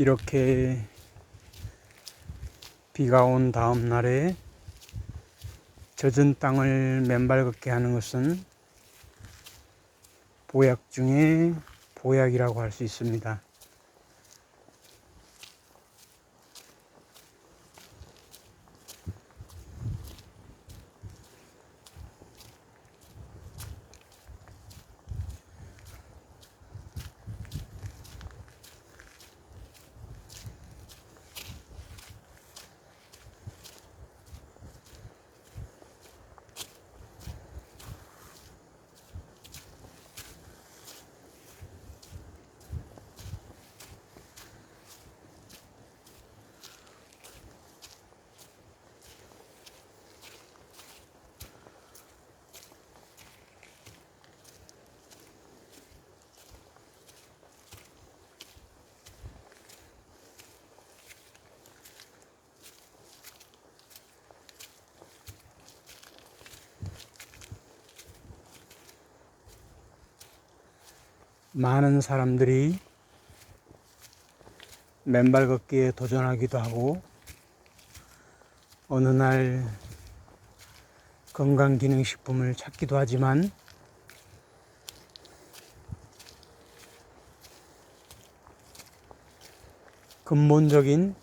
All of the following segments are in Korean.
이렇게 비가 온 다음 날에 젖은 땅을 맨발 걷게 하는 것은 보약 중에 보약이라고 할 수 있습니다. 많은 사람들이 맨발 걷기에 도전하기도 하고 어느 날 건강기능식품을 찾기도 하지만 근본적인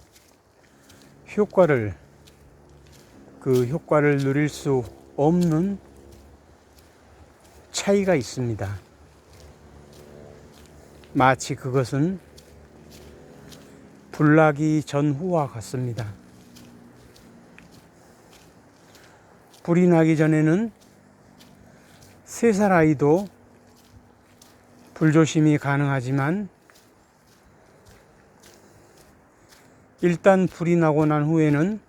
효과를 그 효과를 누릴 수 없는 차이가 있습니다. 마치 그것은 불나기 전후와 같습니다. 불이 나기 전에는 세 살 아이도 불조심이 가능하지만 일단 불이 나고 난 후에는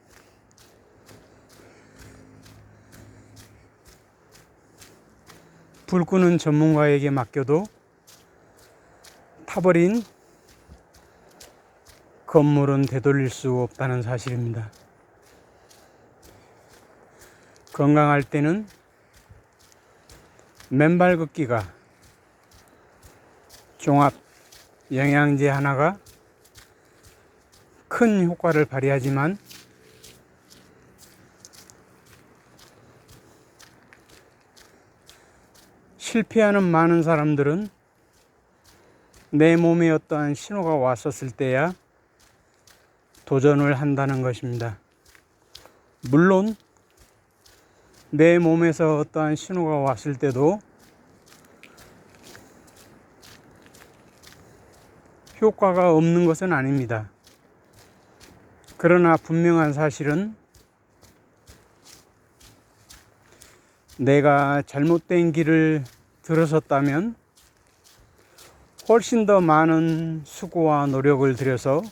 불 끄는 전문가에게 맡겨도 타버린 건물은 되돌릴 수 없다는 사실입니다. 건강할 때는 맨발 걷기가 종합 영양제 하나가 큰 효과를 발휘하지만 실패하는 많은 사람들은 내 몸에 어떠한 신호가 왔었을 때야 도전을 한다는 것입니다. 물론 내 몸에서 어떠한 신호가 왔을 때도 효과가 없는 것은 아닙니다. 그러나 분명한 사실은 내가 잘못된 길을 들어섰다면 훨씬 더 많은 수고와 노력을 들여서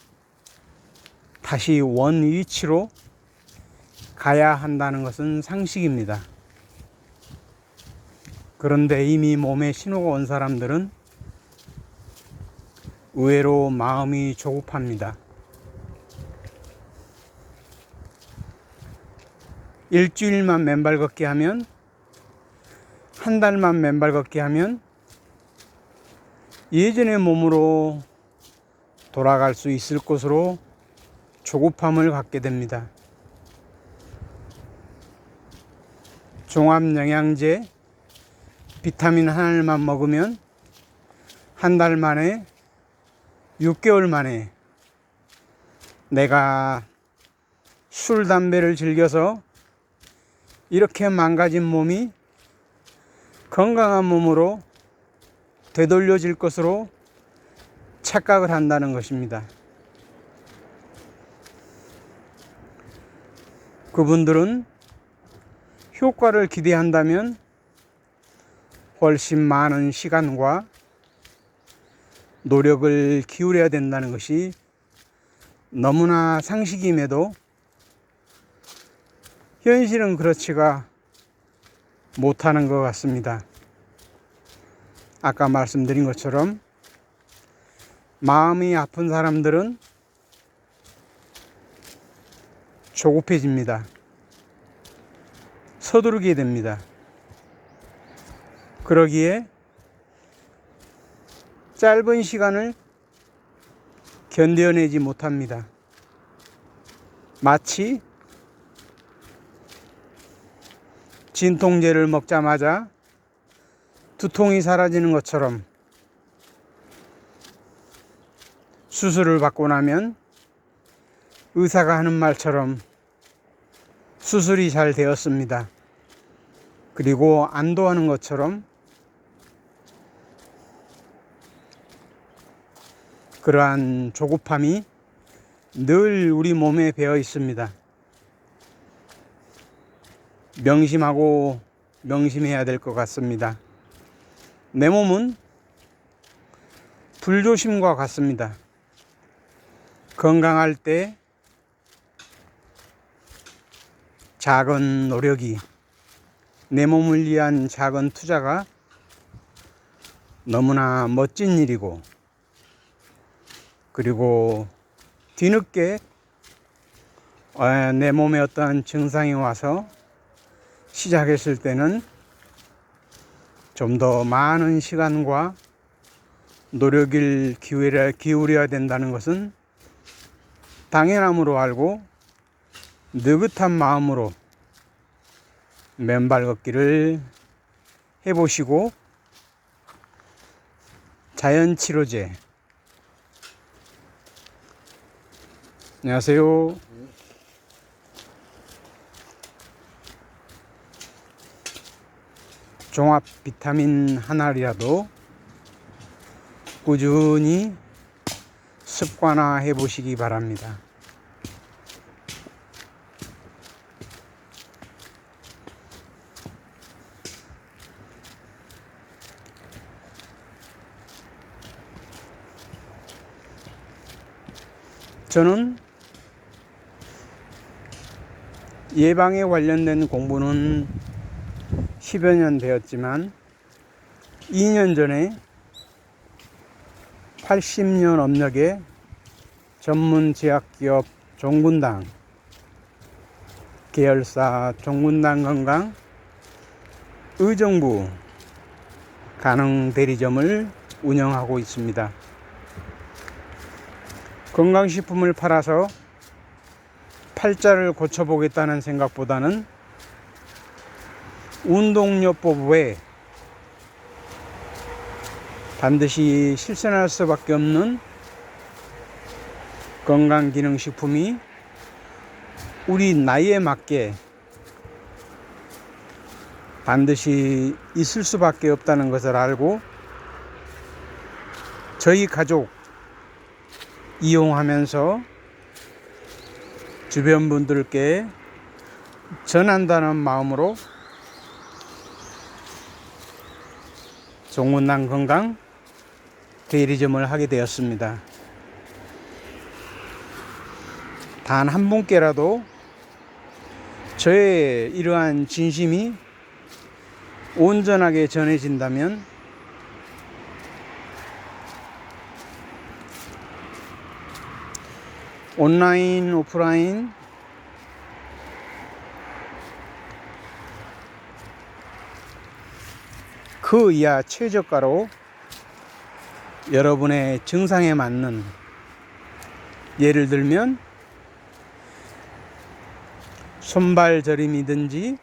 다시 원 위치로 가야 한다는 것은 상식입니다. 그런데 이미 몸에 신호가 온 사람들은 의외로 마음이 조급합니다. 일주일만 맨발 걷기 하면 한 달만 맨발 걷기 하면 예전의 몸으로 돌아갈 수 있을 것으로 조급함을 갖게 됩니다. 종합영양제, 비타민 하나만 먹으면 한 달 만에, 6개월 만에 내가 술, 담배를 즐겨서 이렇게 망가진 몸이 건강한 몸으로 되돌려질 것으로 착각을 한다는 것입니다. 그분들은 효과를 기대한다면 훨씬 많은 시간과 노력을 기울여야 된다는 것이 너무나 상식임에도 현실은 그렇지가 못하는 것 같습니다. 아까 말씀드린 것처럼 마음이 아픈 사람들은 조급해집니다. 서두르게 됩니다. 그러기에 짧은 시간을 견뎌내지 못합니다. 마치 진통제를 먹자마자 두통이 사라지는 것처럼 수술을 받고 나면 의사가 하는 말처럼 수술이 잘 되었습니다. 그리고 안도하는 것처럼 그러한 조급함이 늘 우리 몸에 배어 있습니다. 명심하고 명심해야 될 것 같습니다. 내 몸은 불조심과 같습니다. 건강할 때 작은 노력이 내 몸을 위한 작은 투자가 너무나 멋진 일이고 그리고 뒤늦게 어, 내 몸에 어떠한 증상이 와서 시작했을 때는 좀 더 많은 시간과 노력을 기울여야, 기울여야 된다는 것은 당연함으로 알고 느긋한 마음으로 맨발 걷기를 해보시고 자연치료제 안녕하세요. 종합 비타민 하나라도 꾸준히 습관화 해 보시기 바랍니다. 저는 예방에 관련된 공부는 10여 년 되었지만 2년 전에 80년 업력의 전문 제약기업 종군당 계열사 종군당 건강 의정부 가능 대리점을 운영하고 있습니다. 건강식품을 팔아서 팔자를 고쳐보겠다는 생각보다는 운동요법 외에 반드시 실천할 수밖에 없는 건강기능식품이 우리 나이에 맞게 반드시 있을 수밖에 없다는 것을 알고 저희 가족 이용하면서 주변 분들께 전한다는 마음으로 종문당 건강 대리점을 하게 되었습니다. 단 한 분께라도 저의 이러한 진심이 온전하게 전해진다면 온라인, 오프라인 그 이하 최저가로 여러분의 증상에 맞는 예를 들면 손발 저림이든지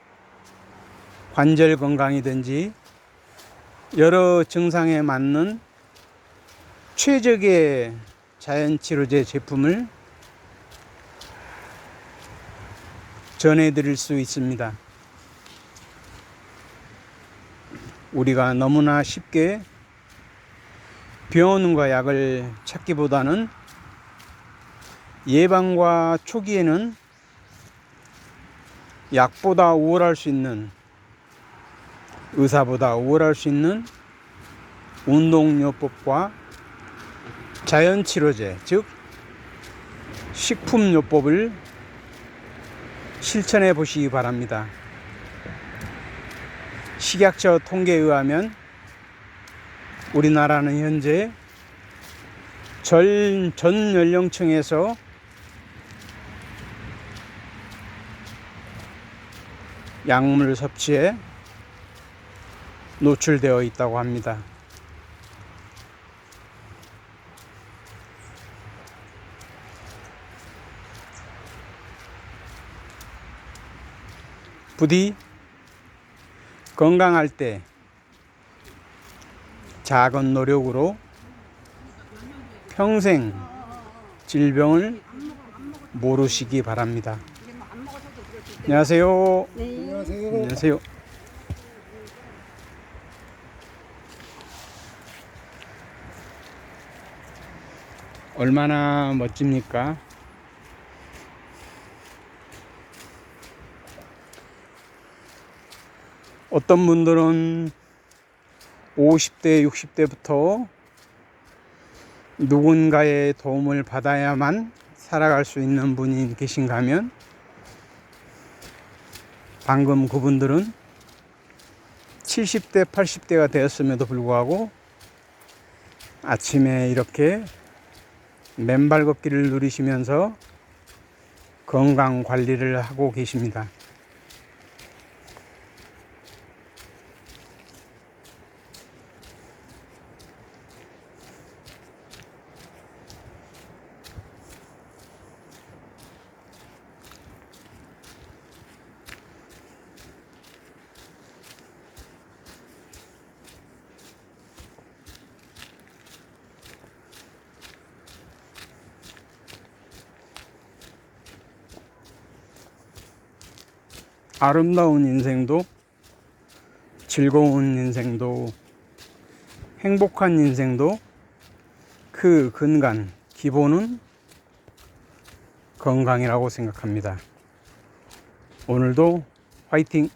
관절 건강이든지 여러 증상에 맞는 최적의 자연치료제 제품을 전해드릴 수 있습니다. 우리가 너무나 쉽게 병원과 약을 찾기보다는 예방과 초기에는 약보다 우월할 수 있는 의사보다 우월할 수 있는 운동요법과 자연치료제 즉 식품요법을 실천해 보시기 바랍니다. 식약처 통계에 의하면 우리나라는 현재 전, 전 연령층에서 약물 섭취에 노출되어 있다고 합니다. 부디 건강할 때 작은 노력으로 평생 질병을 모르시기 바랍니다. 안녕하세요. 안녕하세요. 안녕하세요. 얼마나 멋집니까? 어떤 분들은 50대, 60대부터 누군가의 도움을 받아야만 살아갈 수 있는 분이 계신가 하면 방금 그분들은 70대, 80대가 되었음에도 불구하고 아침에 이렇게 맨발 걷기를 누리시면서 건강 관리를 하고 계십니다. 아름다운 인생도 즐거운 인생도 행복한 인생도 그 근간 기본은 건강이라고 생각합니다. 오늘도 화이팅!